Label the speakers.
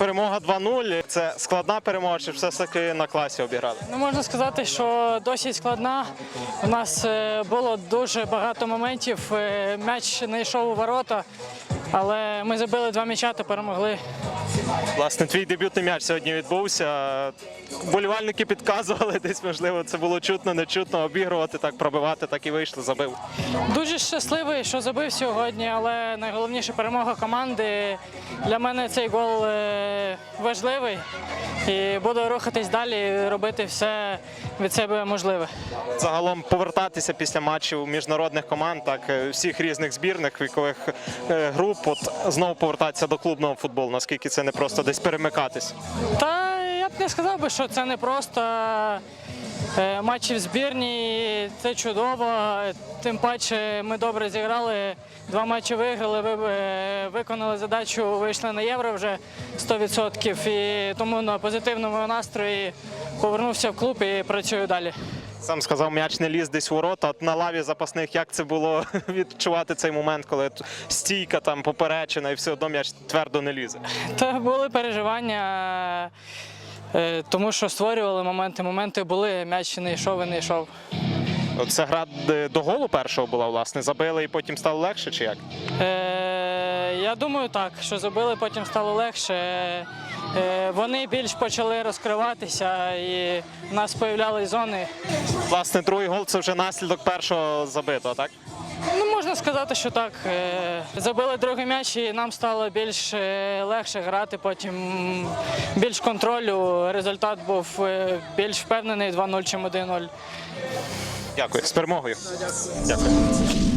Speaker 1: перемога 2-0. Це складна перемога, чи все ж таки на класі обіграли?
Speaker 2: Ну, можна сказати, що досить складна. У нас е, було дуже багато моментів. Е, М'яч не йшов у ворота, але ми забили два м'яча та перемогли.
Speaker 1: Власне, твій дебютний м'яч сьогодні відбувся. Болівальники підказували, десь можливо це було чутно, не чутно. Обігрувати так, пробивати, так і вийшло, забив.
Speaker 2: Дуже щасливий, що забив сьогодні, але найголовніше перемога команди. Для мене цей гол е, важливий. І буду рухатись далі, робити все від себе можливе.
Speaker 1: Загалом повертатися після матчів міжнародних команд, так е, всіх різних збірних вікових е, груп, от знову повертатися до клубного футболу. Наскільки це не просто десь перемикатись.
Speaker 2: Та я б не сказав би, що це не просто матчі в збірні, це чудово. Тим паче ми добре зіграли, два матчі виграли, е, виконали задачу, вийшли на євро вже 100%. І тому на позитивному настрої повернувся в клуб і працюю далі.
Speaker 1: Сам сказав, м'яч не ліз десь у ворота. От на лаві запасних, як це було відчувати цей момент, коли стійка там поперечена і все одно м'яч твердо не лізе.
Speaker 2: Та були переживання, е, тому що створювали моменти. Моменти були, м'яч не йшов і не йшов.
Speaker 1: Це гра е, до голу першого була, власне, забили і потім стало легше, чи як?
Speaker 2: Е, я думаю, так, що забили, потім стало легше. Е, вони більш почали розкриватися і в нас появлялись зони.
Speaker 1: Власне, другий гол це вже наслідок першого забитого, так?
Speaker 2: Ну, можна сказати, що так. Е, забили другий м'яч і нам стало більш е, легше грати, потім більш контролю. Результат був е, більш впевнений 2-0 чим 1-0.
Speaker 1: Дякую. З перемогою. Дякую.